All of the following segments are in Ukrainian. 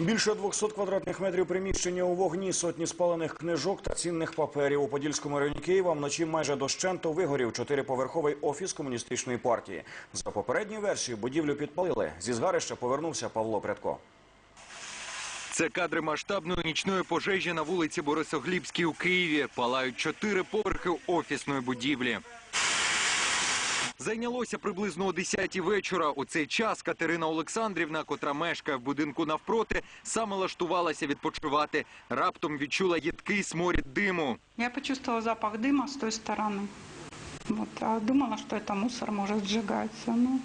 Більше 200 квадратних метрів приміщення у вогні, сотні спалених книжок та цінних паперів. У Подільському районі Києва вночі майже дощенто вигорів чотириповерховий офіс комуністичної партії. За попередньою версією будівлю підпалили. Зі згарища повернувся Павло Прядко. Це кадри масштабної нічної пожежі на вулиці Борисоглібській у Києві. Палають чотири поверхи офісної будівлі. Зайнялося приблизно о 10 вечора. У цей час Катерина Олександрівна, котра мешкає в будинку навпроти, саме лаштувалася відпочивати. Раптом відчула їдкий сморід диму. Я почувствовала запах дыма с той стороны. Вот, а думала, что это мусор может сжигаться. Но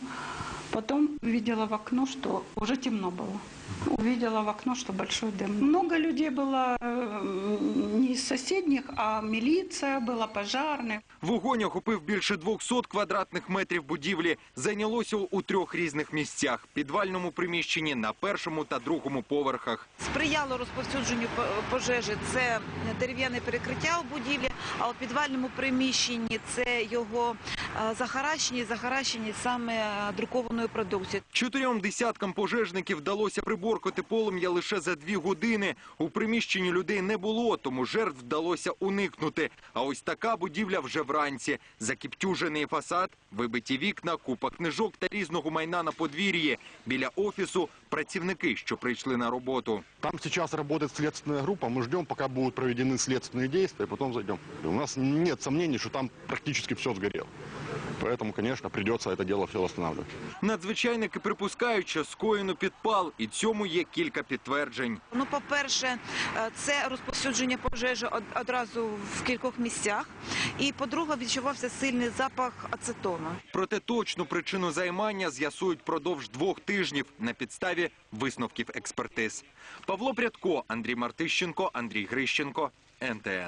потом увидела в окно, что уже темно было. Увидела в окно, что большой дым. Много людей было э, не из соседних, а милиция была, пожарные. Вогонь охопив більше 200 квадратних метрів будівлі. Зайнялося у трьох різних місцях: підвальному приміщенні на першому та другому поверхах. Сприяло розповсюдженню по- пожежі це дерев'яне перекриття у будівлі, а у підвальному приміщенні це його е, захаращені, захаращені саме е, друкованою продукцією. Чотирьом десяткам пожежників вдалося приборкати полум'я лише за дві години. У приміщенні людей не було, тому жертв вдалося уникнути. А ось така будівля вже вранці. Закіптюжений фасад, вибиті вікна, купа книжок та різного майна на подвір'ї. Біля офісу працівники, що прийшли на роботу. Там сейчас работает следственная группа. Мы ждем, пока будут проведены следственные действия, потом зайдем. У нас нет сомнений, что там практически все сгорело. Поэтому, конечно, придется это дело все восстанавливать. Надзвичайники припускають, що скоєно підпал, і цьому є кілька підтверджень. Ну, по-перше, е, це розповсюдження пожежі одразу в кількох місцях. І по-друге, відчувався сильний запах ацетону. Проте точну причину займання з'ясують продовж двох тижнів на підставі висновків експертиз. Павло Прядко, Андрій Мартищенко, Андрій Грищенко, НТН.